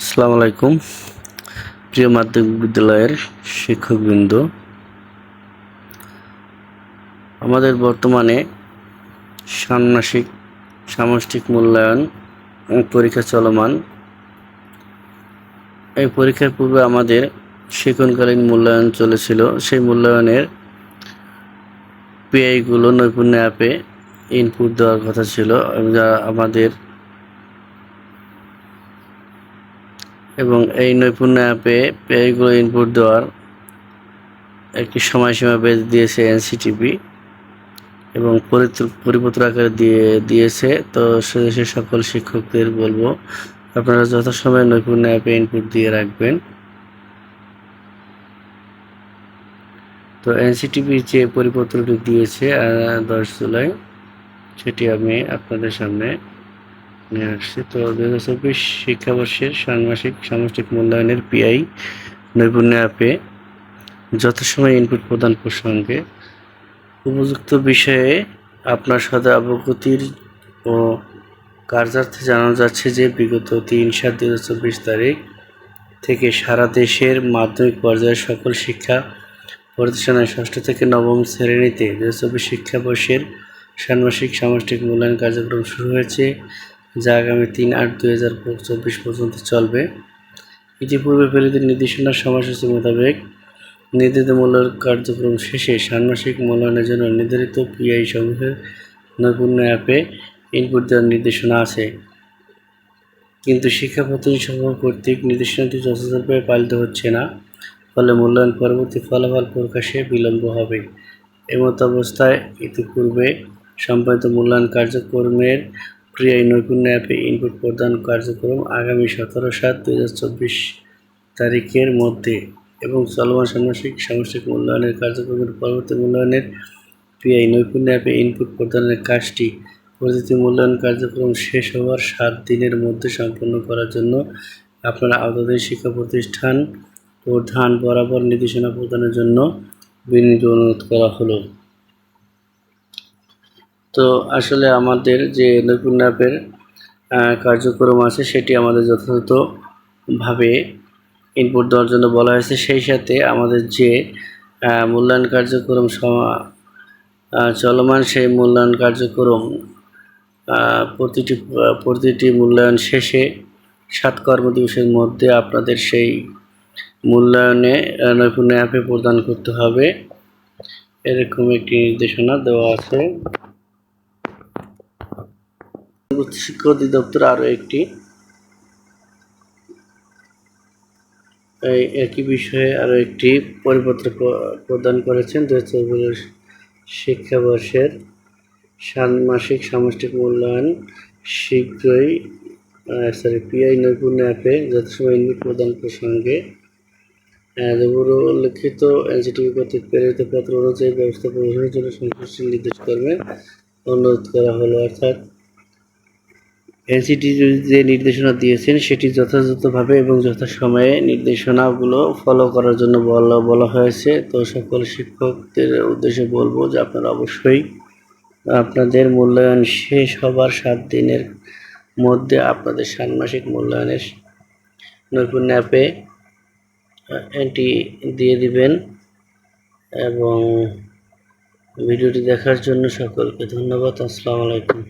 আসসালামু আলাইকুম। প্রিয় মাধ্যমিক বিদ্যালয়ের শিক্ষকবৃন্দ, আমাদের বর্তমানে ষান্মাসিক সামষ্টিক মূল্যায়ন পরীক্ষা চলমান। এই পরীক্ষার পূর্বে আমাদের শিক্ষণকালীন মূল্যায়ন চলেছিল। সেই মূল্যায়নের পিআইগুলো নৈপুণ্য অ্যাপে ইনপুট দেওয়ার কথা ছিল যা আমাদের এবং এই নৈপুণ্য অ্যাপে পেয়ারগুলো ইনপুট দেওয়ার একটি সময়সীমা বেঁধে দিয়েছে এনসিটিভি এবং পরিপত্র আকারে দিয়ে, দিয়েছে। তো সে সকল শিক্ষকদের বলব, আপনারা যথাসময়ে নৈপুণ্য অ্যাপে ইনপুট দিয়ে রাখবেন। তো এনসিটিভি যে পরিপত্রটি দিয়েছে দশ জুলাই, সেটি আমি আপনাদের সামনে নিয়ে আসছি। তো দু হাজার চব্বিশ শিক্ষাবর্ষের ষান্মাসিক সামষ্টিক মূল্যায়নের পিআই নৈপুণ্য অ্যাপে যথাসময় ইনপুট প্রদান প্রসঙ্গে উপযুক্ত বিষয়ে আপনার সাথে অবগতির ও কার্যার্থে জানানো যাচ্ছে যে, বিগত তিন সাত দু চব্বিশ তারিখ থেকে সারা দেশের মাধ্যমিক পর্যায়ের সকল শিক্ষা প্রতিষ্ঠানে ষষ্ঠ থেকে নবম শ্রেণীতে দু চব্বিশ শিক্ষাবর্ষের ষান্মাসিক সামষ্টিক মূল্যায়ন কার্যক্রম শুরু হয়েছে। যা আগামী তিন আট দুই হাজার চব্বিশ পর্যন্ত চলবে। ইতিপূর্বে প্রেরিত নির্দেশনার সময়সূচি মোতাবেক নির্ধারিত মূল্যায়ন কার্যক্রম শেষে ষান্মাসিক মূল্যায়নের জন্য নির্ধারিত পিআই সমূহের নৈপুণ্য অ্যাপে ইনপুট দেওয়ার নির্দেশনা আছে। কিন্তু শিক্ষা প্রতিষ্ঠানসমূহ কর্তৃক নির্দেশনাটি যথাযথভাবে পালিত হচ্ছে না, ফলে মূল্যায়ন পরবর্তী ফলাফল প্রকাশে বিলম্ব হবে। এমত অবস্থায় ইতিপূর্বে সম্পাদিত মূল্যায়ন কার্যক্রমের প্রিয় নৈপুণ্য অ্যাপে ইনপুট প্রদান কার্যক্রম আগামী সতেরো সাত দুই হাজার চব্বিশ তারিখের মধ্যে এবং চলমান ষান্মাসিক সামষ্টিক মূল্যায়নের কার্যক্রমের পরবর্তী মূল্যায়নের পিআই নৈপুণ্য অ্যাপে ইনপুট প্রদানের কাজটি প্রতিটি মূল্যায়ন কার্যক্রম শেষ হওয়ার সাত দিনের মধ্যে সম্পন্ন করার জন্য আপনারা আওতাধীন শিক্ষা প্রতিষ্ঠান প্রধান বরাবর নির্দেশনা প্রদানের জন্য বিনীত অনুরোধ করা হলো। তো আসলে আমাদের যে নৈপুণ্য অ্যাপের কার্যক্রম আছে, সেটি আমাদের যথাযথভাবে ইনপুট দেওয়ার জন্য বলা হয়েছে। সেই সাথে আমাদের যে মূল্যায়ন কার্যক্রম চলমান, সেই মূল্যায়ন কার্যক্রম প্রতিটি প্রতিটি মূল্যায়ন শেষে সাত কর্মদিবসের মধ্যে আপনাদের সেই মূল্যায়নে নৈপুণ্য অ্যাপে প্রদান করতে হবে। এরকম একটি নির্দেশনা দেওয়া আছে। শিক্ষা অধিদপ্তর আরও একটি। একই বিষয়ে আরও একটি পরিপত্র প্রদান করেছেন দু হাজার চব্বিশ শিক্ষাবর্ষের ষান্মাসিক সামষ্টিক মূল্যায়ন শীঘ্রই সরি পিআই নৈপুণ্য অ্যাপে যথাসময় ইনপুট প্রদান প্রসঙ্গে পুরো উল্লেখিত এনসিটিভি কর্তৃক প্রেরিত পত্র অনুযায়ী ব্যবস্থা প্রদানের জন্য সংশ্লিষ্ট নির্দেশ করবে। অনুরোধ করা হলো, অর্থাৎ এনসিটি যে নির্দেশনা দিয়েছেন, সেটি যথাযথভাবে এবং যথাসময়ে নির্দেশনাগুলো ফলো করার জন্য বলা বলা হয়েছে। তো সকল শিক্ষকদের উদ্দেশ্যে বলব যে আপনারা অবশ্যই আপনাদের মূল্যায়ন শেষ হবার সাত দিনের মধ্যে আপনাদের ষান্মাসিক মূল্যায়নের নৈপুণ্য অ্যাপে এটি দিয়ে দিবেন এবং ভিডিওটি দেখার জন্য সকলকে ধন্যবাদ। আসসালামু আলাইকুম।